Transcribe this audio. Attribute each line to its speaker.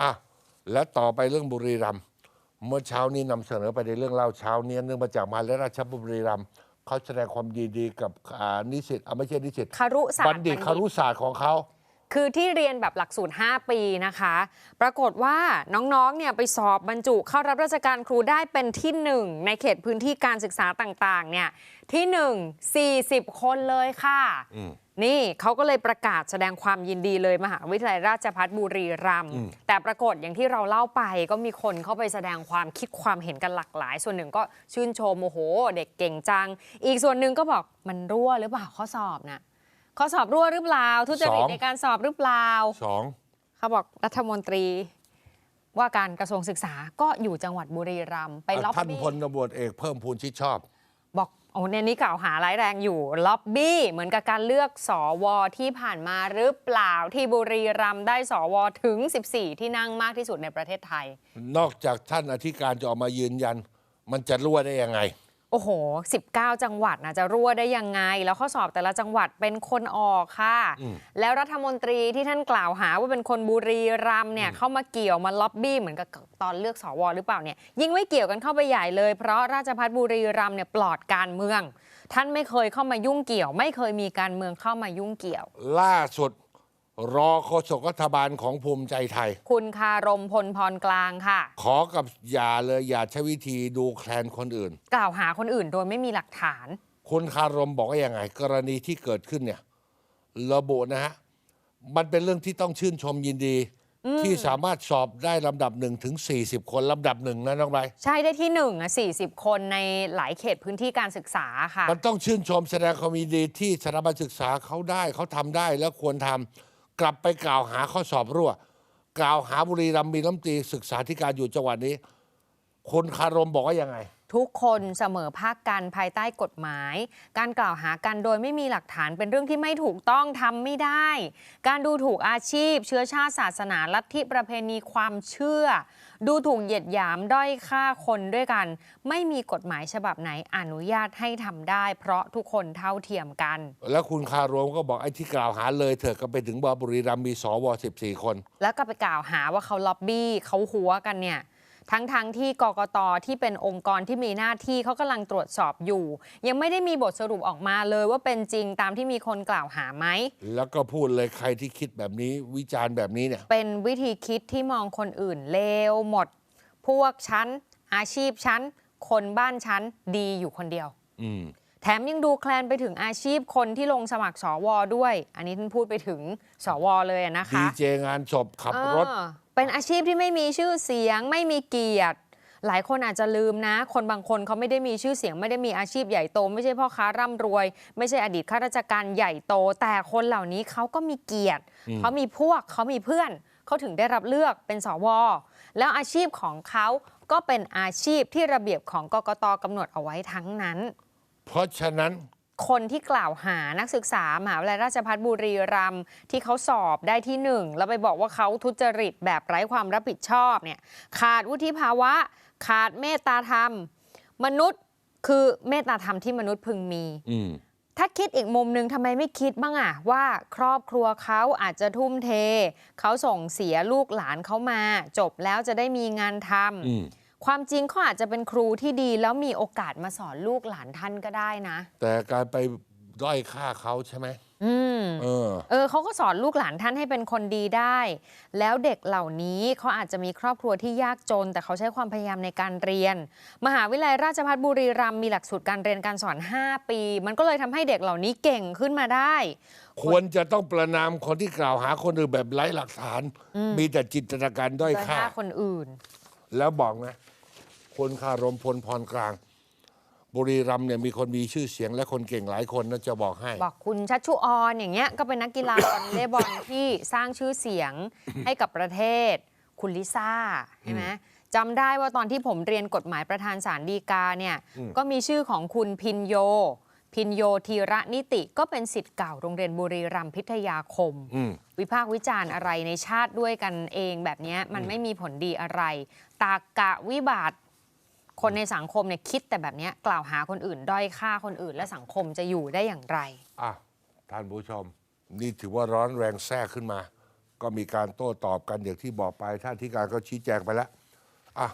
Speaker 1: อะและต่อไปเรื่องบุรีรัมย์เมื่อเช้านี้นำเสนอไปในเรื่องเล่าเช้านี้เนื่องมาจากมหาและราชบุรีรัมย์เขาแสดงความยินดีกับอ่านิสิตอะไม่ใช่นิสิต
Speaker 2: คารุศาสตร์
Speaker 1: บัณฑิตคารุศาสตร์ของเขา
Speaker 2: คือที่เรียนแบบหลักสูตร 5 ปีนะคะ ปรากฏว่าน้องๆ เนี่ยไปสอบบรรจุเข้ารับราชการครูได้เป็นที่ 1 ในเขตพื้นที่การศึกษาต่างๆ เนี่ยที่ 1 40 คนเลยค่ะ
Speaker 1: อืม
Speaker 2: นี่เขาก็เลยประกาศแสดงความยินดีเลยมหาวิทยาลัยราชภัฏบุรีรัมย์
Speaker 1: อืม
Speaker 2: แต่ปรากฏอย่างที่เราเล่าไปก็มีคนเข้าไปแสดงความคิดความเห็นกันหลากหลาย ส่วนหนึ่งก็ชื่นชมโอ้โห เด็กเก่งจัง อีกส่วนหนึ่งก็บอกมันรั่วหรือเปล่าข้อสอบน่ะข้อสอบรั่วหรือเปล่า ทุจริตในการสอบหรือเปล่า
Speaker 1: สอง
Speaker 2: เขาบอกรัฐมนตรีว่าการกระทรวงศึกษาก็อยู่จังหวัดบุรีรัมย์ไปล็อบ
Speaker 1: ท่าน
Speaker 2: บี้
Speaker 1: พลตำรวจเอกเพิ่มพูนชิดชอบ
Speaker 2: บอก โอ้เนี่ยนี่กล่าวหาร้ายแรงอยู่ล็อบบี้เหมือนกับการเลือกสวที่ผ่านมาหรือเปล่าที่บุรีรัมย์ได้สวถึง 14 ที่นั่งมากที่สุดในประเทศไทย
Speaker 1: นอกจากท่านอธิการจะออกมายืนยัน มันจะรั่วได้ยังไง
Speaker 2: โอ้โห 19 จังหวัดนะจะรั่วได้ยังไง แล้วข้อสอบแต่ละจังหวัดเป็นคนออกค่ะ
Speaker 1: อืม
Speaker 2: แล้วรัฐมนตรีที่ท่านกล่าวหาว่าเป็นคนบุรีรัมย์เนี่ยเข้ามาเกี่ยวมาล็อบบี้เหมือนกับตอนเลือกสวหรือเปล่าเนี่ยยิ่งไม่เกี่ยวกันเข้าไปใหญ่เลย เพราะราชพัฒบุรีรัมย์เนี่ยปลอดการเมือง ท่านไม่เคยเข้ามายุ่งเกี่ยว ไม่เคยมีการเมืองเข้ามายุ่งเกี่ยว
Speaker 1: ล่าสุด รอโฆษกรัฐบาลของภูมิใจไทย
Speaker 2: คุณคารมพลพรกลางค่ะ
Speaker 1: ขอกับอย่าเลยอย่าใช้วิธีดูแคลนคนอื่น
Speaker 2: กล่าวหาคนอื่นโดยไม่มีหลักฐาน
Speaker 1: คุณคารมบอกว่ายังไง กรณีที่เกิดขึ้นเนี่ย ระบุนะฮะ มันเป็นเรื่องที่ต้องชื่นชมยินดี ที่สามารถสอบได้ลำดับหนึ่งถึง 40 คนลำดับหนึ่งนะน้องใบ
Speaker 2: ใช่ได้ที่หนึ่งอะ40คนในหลายเขตพื้นที่การศึกษาค่ะ
Speaker 1: มันต้องชื่นชมแสดงความยินดีที่สถาบันศึกษาเขาได้เขาทำได้แล้วควรทำ กลับไปกล่าวหาข้อสอบรั่ว กล่าวหาบุรีรัมย์มีน้ำตีศึกษาธิการอยู่จังหวัดนี้ คุณคารมบอกว่ายังไง
Speaker 2: ทุกคนเสมอภาคกันภายใต้กฎหมาย การกล่าวหากันโดยไม่มีหลักฐานเป็นเรื่องที่ไม่ถูกต้องทำไม่ได้ การดูถูกอาชีพ เชื้อชาติศาสนาลัทธิประเพณีความเชื่อ ดูถูกเหยียดหยามด้อยค่าคนด้วยกัน ไม่มีกฎหมายฉบับไหนอนุญาตให้ทำได้ เพราะทุกคนเท่าเทียมกัน
Speaker 1: แล้วคุณคารมก็บอกไอ้ที่กล่าวหาเลยเถอะก็ไปถึงบบุรีรัมย์มีสว14 คน
Speaker 2: แล้วก็ไปกล่าวหาว่าเขาล็อบบี้เขาหัวกันเนี่ย ทั้งๆทที่กกตที่เป็นองค์กรที่มีหน้าที่เขากำลังตรวจสอบอยู่ ยังไม่ได้มีบทสรุปออกมาเลยว่าเป็นจริงตามที่มีคนกล่าวหาไหม
Speaker 1: แล้วก็พูดเลยใครที่คิดแบบนี้วิจารณ์แบบนี้เนี่ย
Speaker 2: เป็นวิธีคิดที่มองคนอื่นเลวหมด พวกฉันอาชีพฉันคนบ้านฉันดีอยู่คนเดียว
Speaker 1: อืม
Speaker 2: แถมยังดูแคลนไปถึงอาชีพคนที่ลงสมัครสวด้วย อันนี้ท่านพูดไปถึงสวเลยอะนะคะ
Speaker 1: ดีเจงานศพขับรถ
Speaker 2: เออเป็นอาชีพที่ไม่มีชื่อเสียง ไม่มีเกียรติ หลายคนอาจจะลืมนะ คนบางคนเขาไม่ได้มีชื่อเสียง ไม่ได้มีอาชีพใหญ่โต ไม่ใช่พ่อค้าร่ำรวย ไม่ใช่อดีตข้าราชการใหญ่โต แต่คนเหล่านี้เขาก็มีเกียรติเขามีพวกเขามีเพื่อนเขาถึงได้รับเลือกเป็นสวแล้วอาชีพของเขาก็เป็นอาชีพที่ระเบียบของกกตกำหนดเอาไว้ทั้งนั้น
Speaker 1: เพราะฉะนั้น
Speaker 2: คนที่กล่าวหานักศึกษามหาวิทยาลัยราชภัฏบุรีรัมย์ที่เขาสอบได้ที่หนึ่งแล้วไปบอกว่าเขาทุจริตแบบไร้ความรับผิดชอบเนี่ยขาดวุฒิภาวะ ขาดเมตตาธรรม มนุษย์คือเมตตาธรรมที่มนุษย์พึงมี
Speaker 1: อืม
Speaker 2: ถ้าคิดอีกมุมหนึ่งทำไมไม่คิดบ้างอะว่าครอบครัวเขาอาจจะทุ่มเท เขาส่งเสียลูกหลานเขามา จบแล้วจะได้มีงานทำ
Speaker 1: อืม
Speaker 2: ความจริงเขาอาจจะเป็นครูที่ดี แล้วมีโอกาสมาสอนลูกหลานท่านก็ได้นะ
Speaker 1: แต่การไปด้อยค่าเขาใช่ไหม
Speaker 2: อืม
Speaker 1: เออ
Speaker 2: เออเขาก็สอนลูกหลานท่านให้เป็นคนดีได้ แล้วเด็กเหล่านี้เขาอาจจะมีครอบครัวที่ยากจน แต่เขาใช้ความพยายามในการเรียน มหาวิทยาลัยราชภัฏบุรีรัมย์มีหลักสูตรการเรียนการสอน 5 ปี มันก็เลยทำให้เด็กเหล่านี้เก่งขึ้นมาได้
Speaker 1: ควรจะต้องประนามคนที่กล่าวหาคนอื่นแบบไร้หลักฐาน มีแต่จินตนาการด้อย
Speaker 2: โดย
Speaker 1: ค่า
Speaker 2: ฆ่าคนอื่น
Speaker 1: แล้วบอกนะ คนคารมพลพรกลาง บุรีรัมย์เนี่ยมีคนมีชื่อเสียงและคนเก่งหลายคนนะจะบอกให้
Speaker 2: บอกคุณชัชชุออนอย่างเงี้ยก็เป็นนักกีฬาวอลเลย์บอลที่สร้างชื่อเสียงให้กับประเทศ คุณลิซ่าใช่ไหมจำได้ว่าตอนที่ผมเรียนกฎหมายประธานศาลฎีกาเนี่ยก็มีชื่อของคุณพินโย พินโยธีระนิติก็เป็นสิทธิ์เก่าโรงเรียนบุรีรัมย์พิทยาคม
Speaker 1: อืม
Speaker 2: วิพากษ์วิจารณ์อะไรในชาติด้วยกันเองแบบเนี้ยมันไม่มีผลดีอะไร ตากกะวิบาท คนในสังคมเนี่ยคิดแต่แบบนี้กล่าวหาคนอื่น ด้อยค่าคนอื่น และสังคมจะอยู่ได้อย่างไร
Speaker 1: อะท่านผู้ชม นี่ถือว่าร้อนแรงแทรกขึ้นมากก็มีการโต้ตอบกันอย่างที่บอกไปท่านที่การก็ชี้แจงไปแล้วอะ